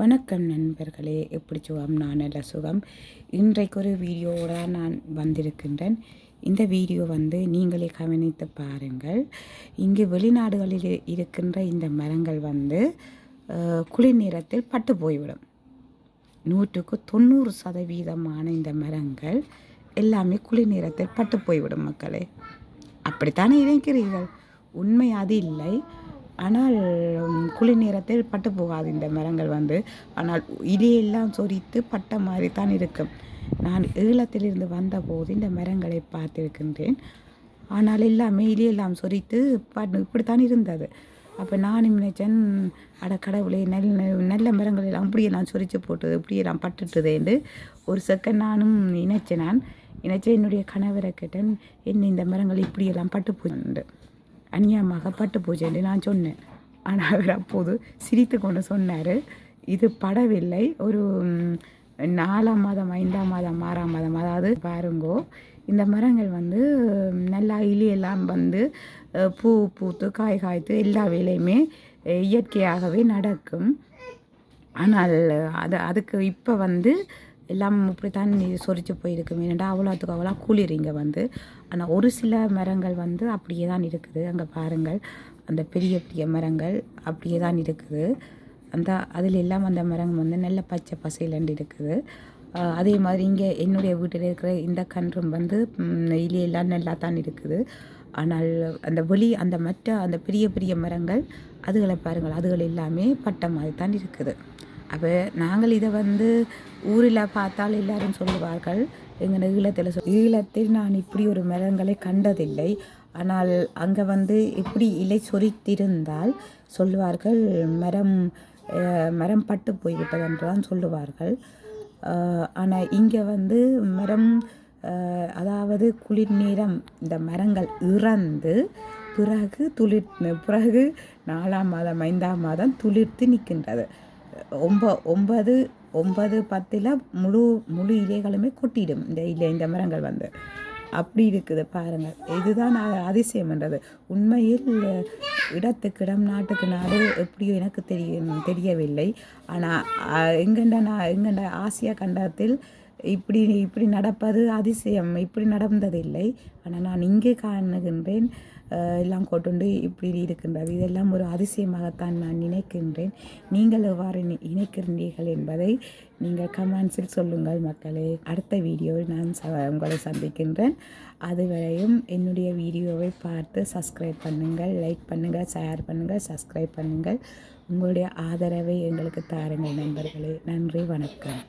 வணக்கம் நண்பர்களே எப்படி சுகம்? நான் நல்ல சுகம். இன்றைக்கு ஒரு வீடியோவோட நான் வந்திருக்கின்றேன். இந்த வீடியோ வந்து நீங்களே கவனித்து பாருங்கள். இங்கு வெளிநாடுகளில் இருக்கின்ற இந்த மரங்கள் வந்து குளிர் நேரத்தில் பட்டு போய்விடும். நூற்றுக்கு தொண்ணூறு சதவீதமான இந்த மரங்கள் எல்லாமே குளிர் நேரத்தில் பட்டு போய்விடும் மக்களே. அப்படித்தானே இருக்கிறீர்கள்? உண்மை அது இல்லை. ஆனால் குளிர் நேரத்தில் பட்டு போகாது இந்த மரங்கள் வந்து. ஆனால் இலையெல்லாம் சொரித்து பட்ட மாதிரி தான் இருக்கும். நான் ஈழத்திலிருந்து வந்தபோது இந்த மரங்களை பார்த்திருக்கின்றேன். ஆனால் எல்லாமே இலையெல்லாம் சொரித்து பட்டு இப்படித்தான் இருந்தது. அப்போ நானும் நினைச்சேன் அட கடவுளே நல்ல நல்ல மரங்கள் எல்லாம் அப்படியெல்லாம் சொரித்து போட்டது இப்படியெல்லாம் பட்டுட்டுதேன்னு ஒரு செகண்ட் நானும் நினைச்சேன் நான். நினைச்சேன் என்னுடைய கணவரை கேட்டேன் என்ன இந்த மரங்கள் இப்படியெல்லாம் பட்டு போயிட்டு அநியாயமாக பட்டு பூஜைன்னு நான் சொன்னேன். ஆனால் அவர் அப்போது சிரித்து கொண்டு சொன்னார் இது படவில்லை. ஒரு நாலாம் மாதம் ஐந்தாம் மாதம் ஆறாம் மாதம் அதாவது பாருங்கோ இந்த மரங்கள் வந்து நல்லா இலியெல்லாம் வந்து பூ பூத்து காய் காய்த்து எல்லா வேலையுமே இயற்கையாகவே நடக்கும். ஆனால் அது அதுக்கு இப்போ வந்து எல்லாம் இப்படி தான் சொரிச்சு போயிருக்கும் ஏன்னா அவ்வளோத்துக்கு அவ்வளோ குளிர் இங்கே வந்து. ஆனால் ஒரு சில மரங்கள் வந்து அப்படியே தான் இருக்குது. அங்கே பாருங்கள். அந்த பெரிய பெரிய மரங்கள் அப்படியே தான் இருக்குது. அந்த அதில் எல்லாம் அந்த மரங்கள் வந்து நல்ல பச்சை பசையிலண்டு இருக்குது. அதே மாதிரி இங்கே என்னுடைய வீட்டில் இருக்கிற இந்த கன்றும் வந்து இலையெல்லாம் நல்லா தான் இருக்குது. ஆனால் அந்த வெளி அந்த மற்ற அந்த பெரிய பெரிய மரங்கள் அதுகளை பாருங்கள். அதுகள் எல்லாமே பட்டை மாதிரி தான் இருக்குது. அப்போ நாங்கள் இதை வந்து ஊரில் பார்த்தால் எல்லாரும் சொல்லுவார்கள். எங்கள் ஈழத்தில் சொல் ஈழத்தில் நான் இப்படி ஒரு மரங்களை கண்டதில்லை. ஆனால் அங்கே வந்து இப்படி இலை சொரித்திருந்தால் சொல்லுவார்கள் மரம் மரம் பட்டு போய்விட்டது சொல்லுவார்கள். ஆனால் இங்கே வந்து மரம் அதாவது குளிர் நேரம் இந்த மரங்கள் இறந்து பிறகு துளிர் பிறகு நாலாம் மாதம் ஐந்தாம் மாதம் துளிர்த்து நிற்கின்றது ஒம்ப ஒன்பது ஒன்பது பத்தில் முழு முழு இலைகளுமே கொட்டிடும். இந்த இல்லை இந்த மரங்கள் வந்து. அப்படி இருக்குது பாருங்கள் இதுதான் அதிசயம்ன்றது உண்மையில் இடத்துக்கு இடம் நாட்டுக்கு நாடு எப்படியோ எனக்கு தெரிய தெரியவில்லை. ஆனால் எங்கண்ட நான் எங்கண்ட ஆசியா கண்டத்தில் இப்படி இப்படி நடப்பது அதிசயம். இப்படி நடந்ததில்லை. ஆனால் நான் இங்கே காணுகின்றேன். எல்லாம் கொண்டு இப்படி இருக்கின்றது. இதெல்லாம் ஒரு அதிசயமாகத்தான் நான் நினைக்கின்றேன். நீங்கள் எவ்வாறு இணைக்கின்றீர்கள் என்பதை நீங்கள் கமெண்ட்ஸில் சொல்லுங்கள் மக்களே. அடுத்த வீடியோவில் நான் ச உங்களை சந்திக்கின்றேன். அதுவரையும் என்னுடைய வீடியோவை பார்த்து சப்ஸ்கிரைப் பண்ணுங்கள் லைக் பண்ணுங்கள் ஷேர் பண்ணுங்கள் சப்ஸ்கிரைப் பண்ணுங்கள். உங்களுடைய ஆதரவை எங்களுக்கு தாருங்கள் நண்பர்களே. நன்றி வணக்கம்.